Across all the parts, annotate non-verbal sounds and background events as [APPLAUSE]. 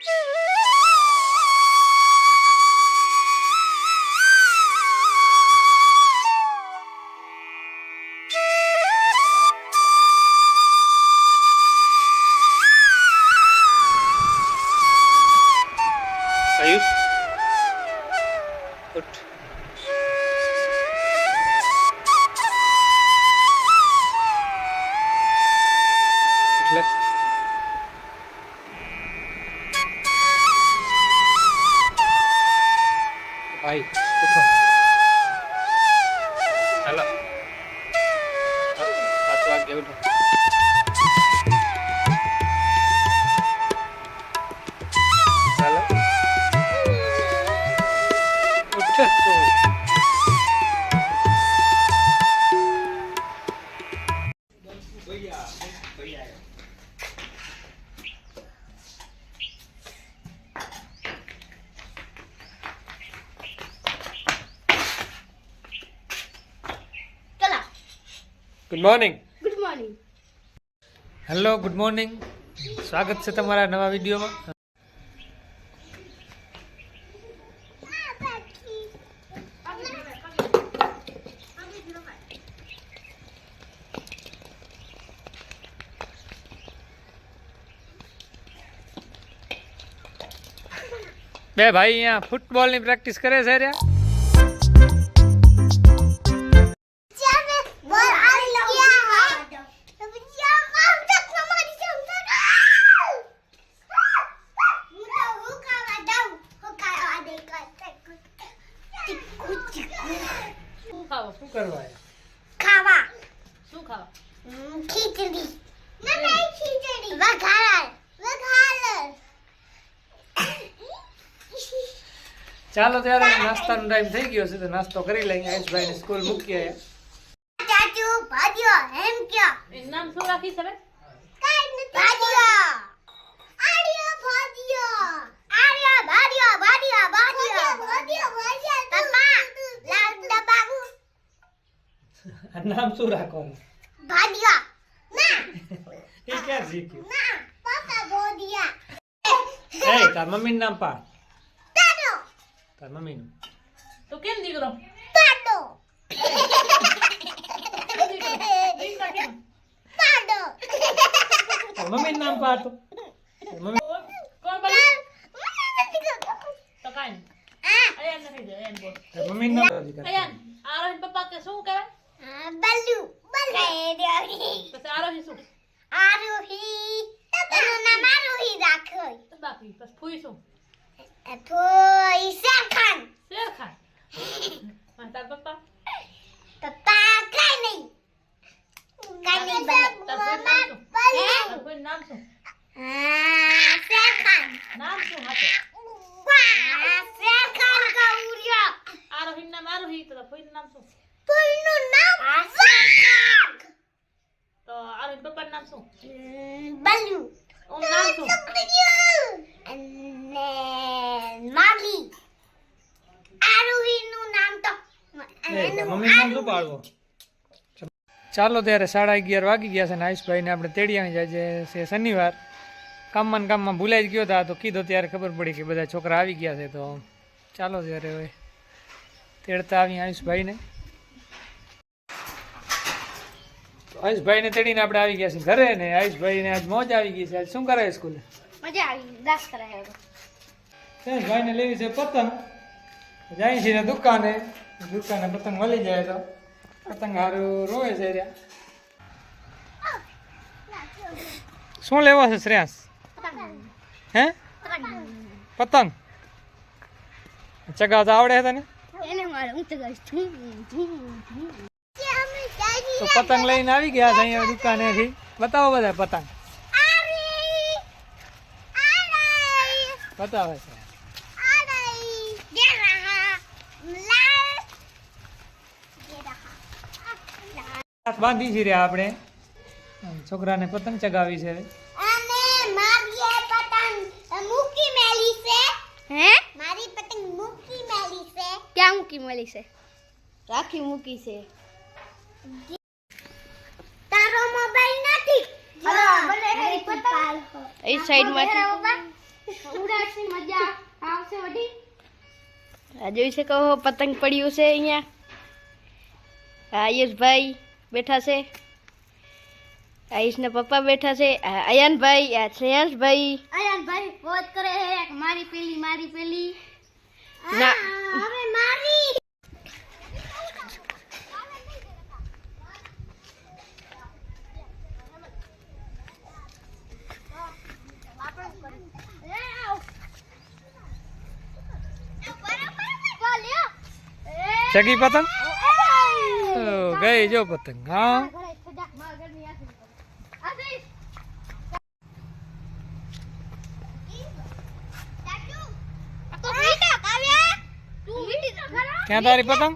Yeah. [LAUGHS] ભાઈ ઉઠો હાલો સાત વાગે ઉઠો ચાલો ઉઠ તું ચલો good morning good morning hello good morning સ્વાગત છે તમારા નવા વિડીયોમાં બે ભાઈ અહીંયા ફૂટબોલની પ્રેક્ટિસ કરે છે રે ખાવો? શું કરવા ખાવા. શું ખાવા? ખીચડી. ના ના ખીચડી. વઘાર વઘાર ચાલો ત્યારે નાસ્તાનો ટાઈમ થઈ ગયો છે તો નાસ્તો કરી લઈએ. આયુષભાઈને સ્કૂલ મૂકીએ. ચાચુ ભાજ્યો એમ કયો? એ નામ શું રાખી છે નામ શું રાખવાનું ભાજ્યો ના એ ક્યાં શીખ્યું ના પપ્પા બોડિયા એ તાર મમ્મીનું નામ પાડ તાડો તાર મમ્મીનું તો કેમ દીકરો તાડો દીકરા કેમ તાડો તાર મમ્મીનું નામ પાડ તો તાર મમ્મી કોણ બોલે મને નથી ખબર તો કાંઈ નહીં આ અયાન નથી દે અયાન બોલ તાર મમ્મીનું નામ અયાન આરોહી પપ્પા કે શું કહેવાય આ બલ્લુ બલ્લુ. પછી આરોહી શું? આરુહી. એનું નામ આરુહી રાખો. તો બાકી પછી ફૂઈ શું થોઈ સેકન્ડ શેર ખાન અને તાર પપ્પા? પપ્પા કઈ નહીં. કઈ નહીં તાર ફૂઈનું નામ શું? તાર ફૂઈનું નામ શું? સેકન્ડ નામ શું હાથે? સેકન્ડ કઉર્યો આરોહી નામ આરોહી તો તાર ફૂઈનું નામ શું પુલનું નામ સેકન્ડ તો આરોહી પપ્પાનું નામ શું? બલ્લુ ઓમ નામ શું? અને નામ તો નામ શું પાડવું? ચાલો ત્યારે સાડા અગિયાર વાગી ગયા છે ને આયુષભાઈને આપણે તેડી આવી જાય છે શનિવાર. કામમાં ને કામમાં ભૂલાઈ જ ગયો હતા તો કીધો ત્યારે ખબર પડી કે બધા છોકરા આવી ગયા છે તો ચાલો ત્યારે હવે તેડતા આવી આયુષભાઈને. તો આયુષભાઈને તેડીને આપણે આવી ગયા છીએ ઘરે ને આયુષભાઈને આજ મોજ આવી ગઈ છે. આજ શું કરે સ્કૂલે? મજા આવી દાસ કરાય આયુષભાઈ ને લેવી છે પતંગ. જાય છે ને દુકાને. દુકાને પતંગ મળી જાય તો પતંગ હારું રોવે છે રહ્યા શું લેવો છે શ્રેયાસ હે? પતંગ. ચગાવતા આવડે છે તને? એને મારે હું તો ગઈશ તો પતંગ લઈને આવી ગયા છે અહીંયા દુકાનેથી. બતાવો બધા પતંગ. બતાવે છે. બાંધી છે રહ્યા આપણે. છોકરાને પતંગ ચગાવી છે. અને મારી પતંગ. મૂકી મેલી છે. હે? મારી પતંગ મૂકી મેલી છે. ક્યાં મૂકી મળી છે? રાખી મૂકી છે? એ સાઈડમાંથી. ઉડાશી મજા આવશે વડી. આ જોઈ શકો પતંગ પડ્યું છે અહીંયા. આયુષભાઈ બેઠા છે. આયુષના પપ્પા બેઠા છે. અયાનભાઈ આ શ્રેયાંશભાઈ. અયાનભાઈ વાત કરે મારી પેલી મારી પેલી. ના. ચગી પતંગ? ગઈ જો પતંગ હા? ક્યાં તારી પતંગ?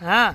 હા.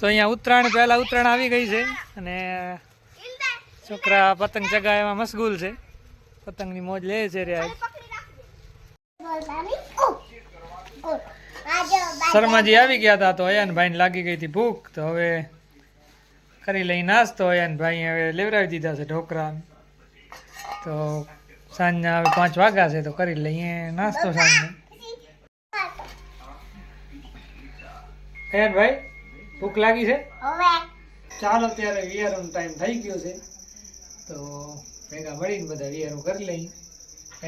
તો અહીંયા ઉત્તરાયણ, પહેલા ઉત્તરાયણ આવી ગઈ છે અને છોકરા પતંગ ચગાવવામાં મશગુલ છે. પતંગની મોજ લે છે રે શર્માજી આવી ગયા હતા તો અયાન ભાઈને લાગી ગઈ હતી ભૂખ, તો હવે કરી લઈ નાસ્તો. અયાન ભાઈ હવે લેવડાવી દીધા છે ઢોકળા તો સાંજના હવે પાંચ વાગ્યા છે, તો કરી લઈએ નાસ્તો સાંજનો. અયાનભાઈ? ભૂખ લાગી છે? ચાલો ત્યારે વિયારનો ટાઈમ થઈ ગયો છે. તો ભેગા મળીને બધા વિયારું કરી લઈ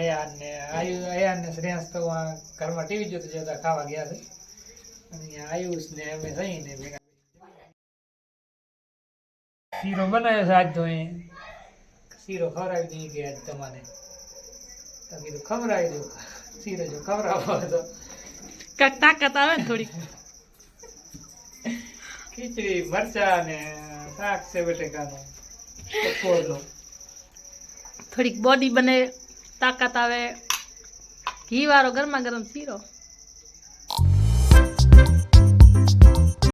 અયાન આયુ અયાન ને શ્રેયાંશ તો આ ઘરમાં ટીવી જોતા જોતા ખાવા ગયા છે. અને અહીંયા આયુષ ને અમે થઈને ભેગા શીરો બનાવ્યો છે આજ તો એ. શીરો ખવડાવી દઈએ કે આજ તમારે. તો કીધું ખવડાવી દો. શીરો જો ખવડાવો તો. કાંઈક તાકાત આવે ને થોડીક. ખીચડી, મરચા ને શાક છે બટેકાનું. બપોરનું થોડીક બોડી બને, તાકાત આવે. ઘી વાળો ગરમા ગરમ શીરો.